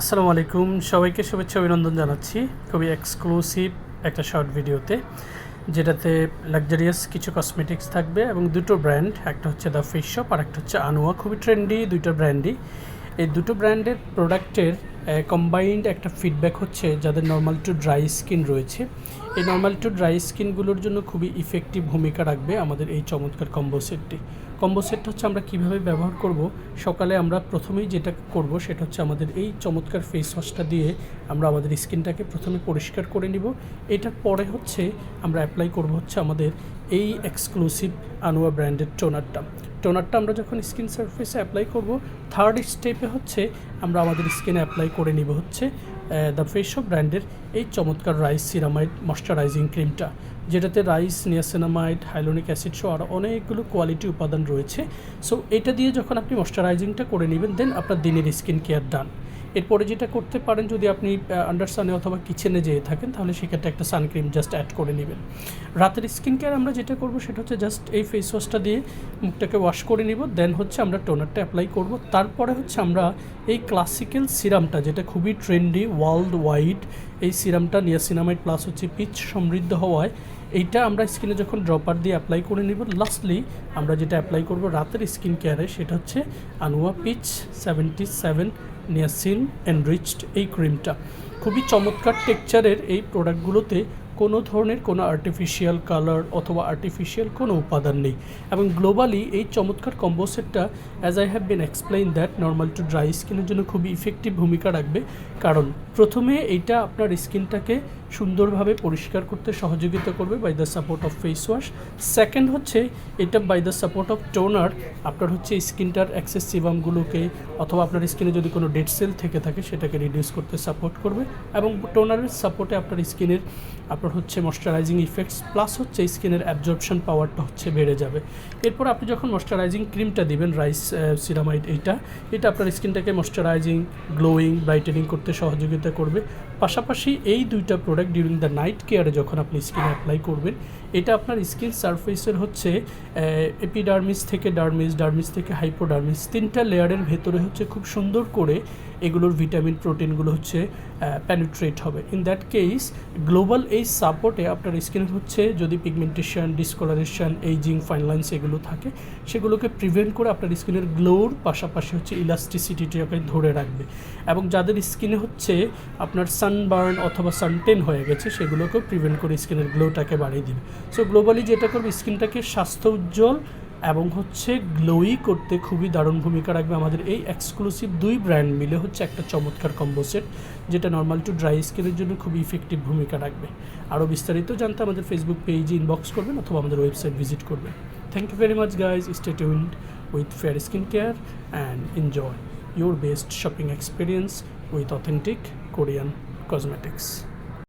আসসালামু আলাইকুম। সবাইকে শুভেচ্ছা অভিনন্দন জানাচ্ছি খুবই এক্সক্লুসিভ একটা শর্ট ভিডিওতে যেটাতে লাক্সারিয়াস কিছু কসমেটিক্স থাকবে এবং দুটো ব্র্যান্ড একটা হচ্ছে দ্য ফিশ শপ আর একটা হচ্ছে আনোয়া খুবই ট্রেন্ডি দুটো ব্র্যান্ডই এই দুটো ব্র্যান্ডের প্রোডাক্টের কম্বাইন্ড একটা ফিডব্যাক হচ্ছে যাদের নর্মাল টু ড্রাই স্কিন রয়েছে। এই নর্মাল টু ড্রাই স্কিনগুলোর জন্য খুবই ইফেক্টিভ ভূমিকা রাখবে আমাদের এই চমৎকার কম্বো সেটটি কম্বো সেটটা হচ্ছে আমরা কীভাবে ব্যবহার করব, সকালে আমরা প্রথমেই যেটা করব সেটা হচ্ছে আমাদের এই চমৎকার ফেস ওয়াশটা দিয়ে আমরা আমাদের স্কিনটাকে প্রথমে পরিষ্কার করে নিব। এটার পরে হচ্ছে আমরা অ্যাপ্লাই করব হচ্ছে আমাদের এই এক্সক্লুসিভ আনোয়া ব্র্যান্ডের টোনারটা টোনারটা আমরা যখন স্কিন সারফেসে অ্যাপ্লাই করব থার্ড স্টেপে হচ্ছে আমরা আমাদের স্কিনে অ্যাপ্লাই করে নিব হচ্ছে দ্য ফেসো ব্র্যান্ডের এই চমৎকার রাইস সিরামাইড ময়শ্চারাইজিং ক্রিমটা যেটাতে রাইস নিয়াসিনামাইড হাইলোনিক অ্যাসিড সহ আরও অনেকগুলো কোয়ালিটি উপাদান রয়েছে। সো এটা দিয়ে যখন আপনি ময়শ্চারাইজিংটা করে নেবেন দেন আপনার দিনের স্কিন কেয়ার ডান এরপরে যেটা করতে পারেন, যদি আপনি আন্ডারসানে অথবা কিচেনে যেয়ে থাকেন, তাহলে সেক্ষেত্রে একটা সানক্রিম জাস্ট অ্যাড করে নেবেন। রাতের স্কিন কেয়ার আমরা যেটা করব, সেটা হচ্ছে জাস্ট এই ফেস ওয়াশটা দিয়ে মুখটাকে ওয়াশ করে নিব দেন হচ্ছে আমরা টোনারটা অ্যাপ্লাই করব। তারপরে হচ্ছে আমরা এই ক্লাসিক্যাল সিরামটা যেটা খুবই ট্রেন্ডি ওয়ার্ল্ড ওয়াইড এই সিরামটা নিয়াসিনামাইড প্লাস হচ্ছে পিচ সমৃদ্ধ হওয়ায়, এইটা আমরা স্কিনে যখন ড্রপার দিয়ে অ্যাপ্লাই করে নিব লাস্টলি আমরা যেটা অ্যাপ্লাই করব রাতের স্কিন কেয়ারে সেটা হচ্ছে আনুয়া peach seventy seven niacin enriched এই ক্রিমটা খুবই চমৎকার টেক্সচারের এই প্রোডাক্টগুলোতে কোনো ধরনের কোনো আর্টিফিশিয়াল কালার অথবা আর্টিফিশিয়াল কোনো উপাদান নেই। এবং গ্লোবালি এই চমৎকার কম্বো সেটটা as I have been explain that normal to dry স্কিনের জন্য খুবই ইফেক্টিভ ভূমিকা রাখবে। কারণ প্রথমে এইটা আপনার স্কিনটাকে সুন্দরভাবে পরিষ্কার করতে সহযোগিতা করবে by the support of face wash second হচ্ছে, এটা by the support of toner আপনার হচ্ছে স্কিনটার অ্যাক্সেস সিবামগুলোকে অথবা আপনার স্কিনে যদি কোনো ডেড সেল থেকে থাকে, সেটাকে রিডিউস করতে সাপোর্ট করবে। এবং টোনারের সাপোর্টে আপনার স্কিনের আপনার হচ্ছে ময়শ্চারাইজিং ইফেক্টস প্লাস হচ্ছে স্কিনের অ্যাবজর্পশন পাওয়ারটা হচ্ছে বেড়ে যাবে। এরপর আপনি যখন ময়শ্চারাইজিং ক্রিমটা দিবেন রাইস সিরামাইড এইটা এটা আপনার স্কিনটাকে ময়শ্চারাইজিং গ্লোয়িং ব্রাইটেনিং করতে সহযোগিতা করবে। পাশাপাশি এই দুইটা প্রোডাক্ট ডিউরিং দ্য নাইট কেয়ারে যখন আপনি স্কিনে অ্যাপ্লাই করবেন, এটা আপনার স্কিন সারফেসের হচ্ছে এপিডার্মিস থেকে ডার্মিস ডার্মিস থেকে হাইপোডার্মিস তিনটা লেয়ারের ভেতরে হচ্ছে খুব সুন্দর করে এগুলোর ভিটামিন প্রোটিনগুলো হচ্ছে প্যানিট্রেট হবে। ইন দ্যাট কেস গ্লোবাল এই সাপোর্টে আপনার স্কিনের হচ্ছে যদি পিগমেন্টেশন ডিসকলারেশন এইজিং ফাইনলাইন্স এগুলো থাকে, সেগুলোকে প্রিভেন্ট করে আপনার স্কিনের গ্লোর পাশাপাশি হচ্ছে ইলাস্টিসিটিটাকে ধরে রাখবে। এবং যাদের স্কিনে হচ্ছে আপনার সানবার্ন অথবা সানটেন হয়ে গেছে, সেগুলোকেও প্রিভেন্ট করে স্কিনের গ্লোটাকে বাড়িয়ে দিবে। সো গ্লোবালি যেটা করবে স্কিনটাকে স্বাস্থ্য উজ্জ্বল এবং হচ্ছে গ্লোই করতে খুবই দারুণ ভূমিকা রাখবে আমাদের এই এক্সক্লুসিভ দুই ব্র্যান্ড মিলে হচ্ছে একটা চমৎকার কম্বো সেট যেটা নর্মাল টু ড্রাই স্কিনের জন্য খুবই ইফেক্টিভ ভূমিকা রাখবে। আরও বিস্তারিত জানতে আমাদের ফেসবুক পেজে ইনবক্স করবেন অথবা আমাদের ওয়েবসাইট ভিজিট করবেন। Thank you very much guys stay with fair skin care and enjoy your best shopping experience with authentic Korean cosmetics.